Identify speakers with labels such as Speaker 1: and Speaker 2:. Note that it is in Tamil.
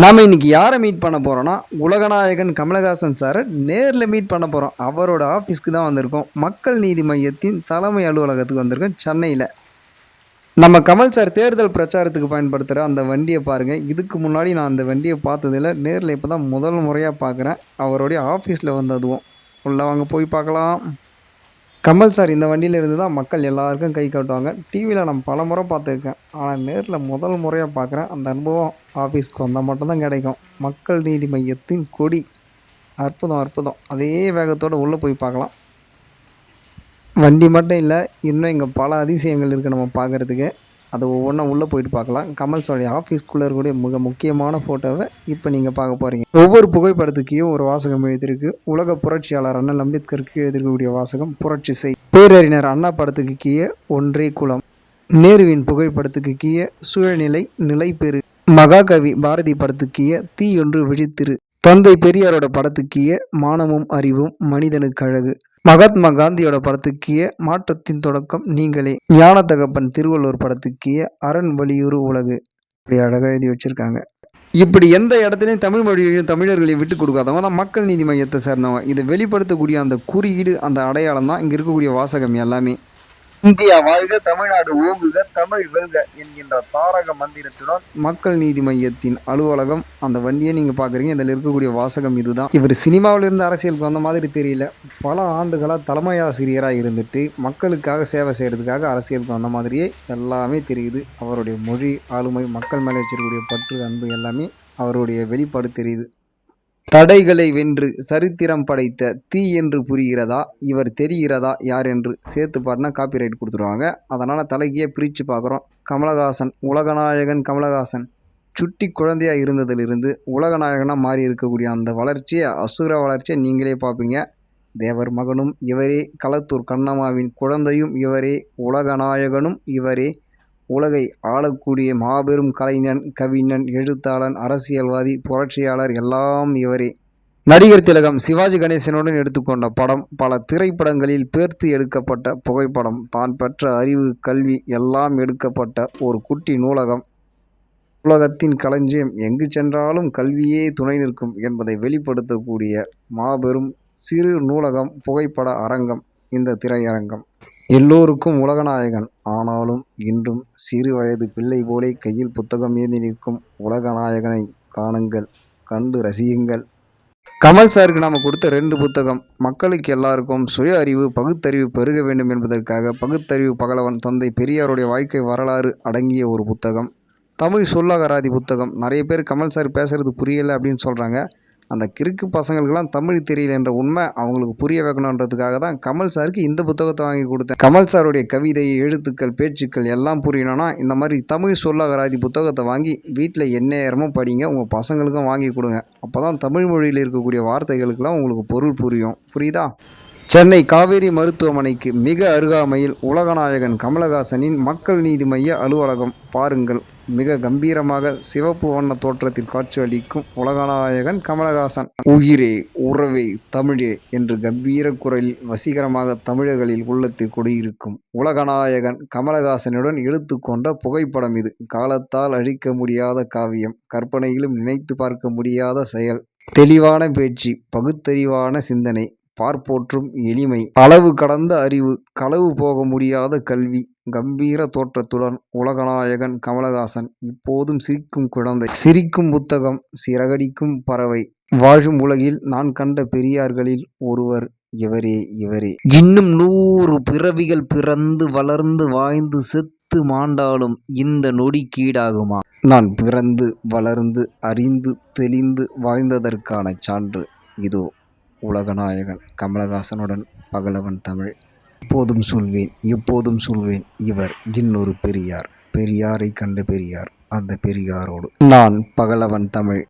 Speaker 1: நாம் இன்னைக்கு யாரை மீட் பண்ண போகிறோன்னா உலகநாயகன் கமலஹாசன் சாரை நேரில் மீட் பண்ண போகிறோம் அவரோட ஆஃபீஸ்க்கு தான் வந்திருக்கோம். மக்கள் நீதி மையத்தின் தலைமை அலுவலகத்துக்கு வந்திருக்கோம் சென்னையில். நம்ம கமல் சார் தேர்தல் பிரச்சாரத்துக்கு பயன்படுத்துகிற அந்த வண்டியை பாருங்கள் இதுக்கு முன்னாடி நான் அந்த வண்டியை பார்த்ததில்ல. நேரில் இப்போ தான் முதல் முறையாக பார்க்குறேன் அவருடைய ஆஃபீஸில் வந்ததுவும் உள்ளே வாங்க போய் பார்க்கலாம். கமல் சார் இந்த வண்டியில் இருந்து தான் மக்கள் எல்லாருக்கும் கை காட்டுவாங்க. டிவியில் நான் பல முறை பார்த்துருக்கேன். ஆனால் நேரில் முதல் முறையாக பார்க்குறேன். அந்த அனுபவம் ஆஃபீஸ்க்கு வந்தால் மட்டும்தான் கிடைக்கும். மக்கள் நீதி மையத்தின் கொடி. அற்புதம் அற்புதம். அதே வேகத்தோடு உள்ளே போய் பார்க்கலாம். வண்டி மட்டும் இல்லை இன்னும் இங்கே பல அதிசயங்கள் இருக்குது நம்ம பார்க்குறதுக்கு. அது ஒவ்வொன்றா உள்ளே போயிட்டு பார்க்கலாம். கமல் சாருடைய ஆஃபீஸ்க்குள்ளே இருக்கக்கூடிய மிக முக்கியமான ஃபோட்டோவை இப்போ நீங்கள் பார்க்க போகிறீங்க ஒவ்வொரு புகைப்படத்துக்கையும் ஒரு வாசகம் எழுதியிருக்கு. உலக புரட்சியாளர் அண்ணல் அம்பேத்கருக்கு எழுதியிருக்கக்கூடிய வாசகம் புரட்சி செய். பேரறிஞர் அண்ணா படத்துக்கு கீழே ஒன்றே குலம் நேருவின் புகைப்படத்துக்கு கீழே சூழ்நிலை நிலை மகாகவி பாரதி படத்துக்கு கீழே தீயொன்று விழித்திரு. தந்தை பெரியாரோட படத்துக்கு மானமும் அறிவும் மனிதனுக்கு அழகு. மகாத்மா காந்தியோட படத்துக்கிய மாற்றத்தின் தொடக்கம் நீங்களே. ஞான தகப்பன் திருவள்ளுவர் படத்துக்கிய அரண் வலியுறு உலகு. இப்படி அழகாக எழுதி வச்சிருக்காங்க. இப்படி எந்த இடத்துலையும் தமிழ் மொழியையும் தமிழர்களையும் விட்டு கொடுக்காதவங்க தான் மக்கள் நீதி மையத்தை சேர்ந்தவங்க. இதை வெளிப்படுத்தக்கூடிய அந்த குறியீடு அந்த அடையாளம் தான் இங்கே இருக்கக்கூடிய வாசகம் எல்லாமே. இந்தியா வாழ்க தமிழ்நாடு ஓங்குக தமிழ் வெல்க என்கின்ற தாரக மந்திரத்துடன் மக்கள் நீதி மையத்தின் அலுவலகம். அந்த வண்டியை நீங்கள் பார்க்குறீங்க. இதில் இருக்கக்கூடிய வாசகம் இதுதான். இவர் சினிமாவில் இருந்து அரசியலுக்கு வந்த மாதிரி தெரியல. பல ஆண்டுகளாக தலைமை ஆசிரியராக இருந்துட்டு மக்களுக்காக சேவை செய்கிறதுக்காக அரசியலுக்கு வந்த மாதிரியே எல்லாமே தெரியுது. அவருடைய மொழி ஆளுமை மக்கள் மேலே வச்சிருக்கக்கூடிய பற்று அன்பு எல்லாமே அவருடைய வெளிப்பாடு தெரியுது. தடைகளை வென்று சரித்திரம் படைத்த தீ என்று புரிகிறதா? இவர் தெரிகிறதா? யார் என்று சேர்த்து பாடினா காப்பிரைட் கொடுத்துருவாங்க. அதனால் தலைக்கியே பிரித்து பார்க்குறோம். கமலஹாசன் உலகநாயகன் கமலஹாசன். சுட்டி குழந்தையாக இருந்ததிலிருந்து உலகநாயகனாக மாறி இருக்கக்கூடிய அந்த வளர்ச்சியை அசுர வளர்ச்சியை நீங்களே பார்ப்பீங்க. தேவர் மகனும் இவரே களத்தூர் கண்ணம்மாவின் குழந்தையும் இவரே உலகநாயகனும் இவரே. உலகை ஆளக்கூடிய மாபெரும் கலைஞன் கவிஞன் எழுத்தாளன் அரசியல்வாதி புரட்சியாளர் எல்லாம் இவரே. நடிகர் திலகம் சிவாஜி கணேசனுடன் எடுத்துக்கொண்ட படம் பல திரைப்படங்களில் பேர்த்து எடுக்கப்பட்ட புகைப்படம் தான் பெற்ற அறிவு கல்வி எல்லாம் எடுக்கப்பட்ட ஒரு குட்டி நூலகம். உலகத்தின் களஞ்சியம் எங்கு சென்றாலும் கல்வியே துணை நிற்கும் என்பதை வெளிப்படுத்தக்கூடிய மாபெரும் சிறு நூலகம் புகைப்பட அரங்கம் இந்த திரையரங்கம். எல்லோருக்கும் உலகநாயகன். ஆனாலும் இன்றும் சிறு வயது பிள்ளை போலே கையில் புத்தகம் ஏந்தி நிற்கும் உலகநாயகனை காணுங்கள் கண்டு ரசியுங்கள். கமல் சாருக்கு நாம் கொடுத்த ரெண்டு புத்தகம். மக்களுக்கு எல்லாருக்கும் சுய அறிவு பகுத்தறிவு பெருக வேண்டும் என்பதற்காக பகுத்தறிவு பகலவன் தந்தை பெரியாருடைய வாழ்க்கை வரலாறு அடங்கிய ஒரு புத்தகம். தமிழ் சொல்லகராதி புத்தகம். நிறைய பேர் கமல் சார் பேசுகிறது புரியலை அப்படின்னு சொல்கிறாங்க அந்த கிறுக்கு பசங்களுக்கெல்லாம் தமிழ் தெரியல என்ற உண்மை அவங்களுக்கு புரிய வைக்கணுன்றதுக்காக தான் கமல் சாருக்கு இந்த புத்தகத்தை வாங்கி கொடுத்தேன். கமல் சாருடைய கவிதை எழுத்துக்கள் பேச்சுக்கள் எல்லாம் புரியணும்னா இந்த மாதிரி தமிழ் சொல்லகராதி புத்தகத்தை வாங்கி வீட்டில் எந்நேரமும் படிங்க உங்கள் பசங்களுக்கும் வாங்கி கொடுங்க. அப்போ தான் தமிழ் மொழியில் இருக்கக்கூடிய வார்த்தைகளுக்கெல்லாம் உங்களுக்கு பொருள் புரியும். புரியுதா? சென்னை காவேரி மருத்துவமனைக்கு மிக அருகாமையில் உலகநாயகன் கமலஹாசனின் மக்கள் நீதி மைய அலுவலகம். பாருங்கள். மிக கம்பீரமாக சிவப்பு வண்ண தோற்றத்தில் காட்சியளிக்கும் உலகநாயகன் கமலஹாசன். உயிரே உறவே தமிழே என்று கம்பீர குரலில் வசீகரமாக தமிழர்களில் உள்ளத்தில் குடியிருக்கும் உலகநாயகன் கமலஹாசனுடன் எடுத்துக்கொண்ட புகைப்படம் இது. காலத்தால் அழிக்க முடியாத காவியம் கற்பனையிலும் நினைத்து பார்க்க முடியாத செயல். தெளிவான பேச்சு பகுத்தறிவான சிந்தனை பார்ப்போற்றும் எளிமை அளவு கடந்த அறிவு களவு போக முடியாத கல்வி கம்பீர தோற்றத்துடன் உலகநாயகன் கமலஹாசன் இப்போதும் சிரிக்கும் குழந்தை. சிரிக்கும் புத்தகம் சிறகடிக்கும் பறவை. வாழும் உலகில் நான் கண்ட பெரியார்களில் ஒருவர் இவரே இவரே. இன்னும் நூறு பிறவிகள் பிறந்து வளர்ந்து வாழ்ந்து செத்து மாண்டாலும் இந்த நொடி கீடாகுமா? நான் பிறந்து வளர்ந்து அறிந்து தெளிந்து வாழ்ந்ததற்கான சான்று. இதோ உலகநாயகன் கமலஹாசனுடன் பகலவன் தமிழ். எப்போதும் சொல்வேன் எப்போதும் சொல்வேன் இவர் இன்னொரு பெரியார். பெரியாரை கண்ட பெரியார் அந்த பெரியாரோடு. நான் பகலவன் தமிழ்.